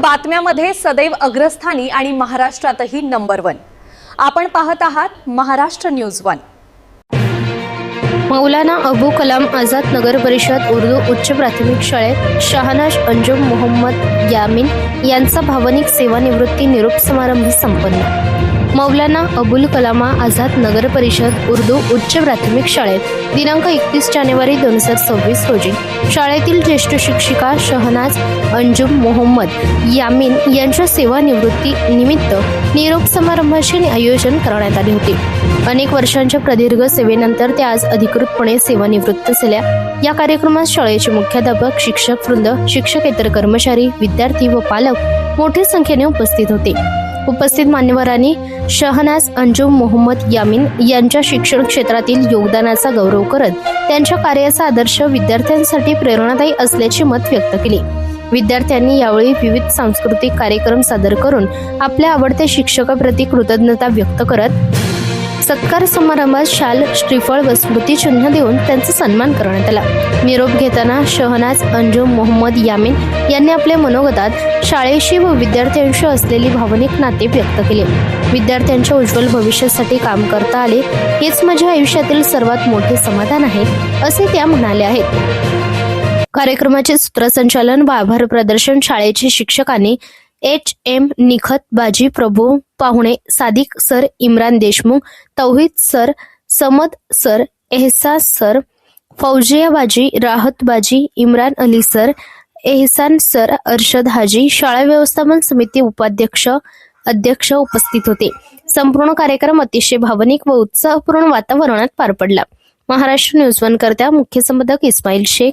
बातम्यामध्ये सदैव अग्रस्थानी आणि महाराष्ट्रातही नंबर वन आपण पाहत आहात महाराष्ट्र न्यूज वन मौलाना अबू कलाम आझाद नगर परिषद उर्दू उच्च प्राथमिक शाळेत शहानाज अंजुम मोहम्मद यामीन यांचा भावनिक सेवानिवृत्ती निरोप समारंभ संपन्न. मौलाना अबुल कलामा आझाद नगर परिषद उर्दू उच्च प्राथमिक शाळेत दिनांक एकतीस जानेवारी दोन हजार सव्वीस रोजी. शाळेतील ज्येष्ठ शिक्षिका शहनाज अंजुम मोहम्मद यामीन यांच्या सेवानिवृत्ती निमित्त निरोप समारंभाचे आयोजन करण्यात आले होते. अनेक वर्षांच्या प्रदीर्घ सेवेनंतर ते आज अधिकृतपणे सेवानिवृत्त झाल्या. या कार्यक्रमात शाळेचे मुख्याध्यापक शिक्षक वृंद शिक्षकेतर कर्मचारी विद्यार्थी व पालक मोठ्या संख्येने उपस्थित होते. उपस्थित मान्यवरांनी शहनाज अंजुम मोहम्मद यामीन यांच्या शिक्षण क्षेत्रातील योगदानाचा गौरव करत त्यांच्या कार्याचा आदर्श विद्यार्थ्यांसाठी प्रेरणादायी असल्याचे मत व्यक्त केले. विद्यार्थ्यांनी यावेळी विविध सांस्कृतिक कार्यक्रम सादर करून आपल्या आवडत्या शिक्षकाप्रती कृतज्ञता व्यक्त करत सत्कार समारंभात शाल श्रीफळ व स्मृतिचिन्ह देऊन त्यांचा सन्मान करण्यात आला. निरोप घेताना शहनाज अंजुम मोहम्मद यामीन यांनी आपल्या मनोगतात शाळेशी व विद्यार्थ्यांशी असलेली भावनिक नाते व्यक्त केले. विद्यार्थ्यांच्या उज्ज्वल भविष्यासाठी काम करता आले हेच माझ्या आयुष्यातील सर्वात मोठे समाधान आहे असे त्या म्हणाल्या आहेत. कार्यक्रमाचे सूत्रसंचालन व आभार प्रदर्शन शाळेचे शिक्षकांनी एच एम निखत बाजी प्रभू पाहुणे Sadiq sir Imran Deshmukh Tauhid sir Samad sir Ehsas sir Fauzia Baji Rahat Baji Imran Ali sir Ehsan sir Arshad Haji शाळा व्यवस्थापन समिती उपाध्यक्ष अध्यक्ष उपस्थित होते. संपूर्ण कार्यक्रम अतिशय भावनिक व उत्साहपूर्ण वातावरणात पार पडला. महाराष्ट्र न्यूज वन करता मुख्य संपादक इस्माईल शेख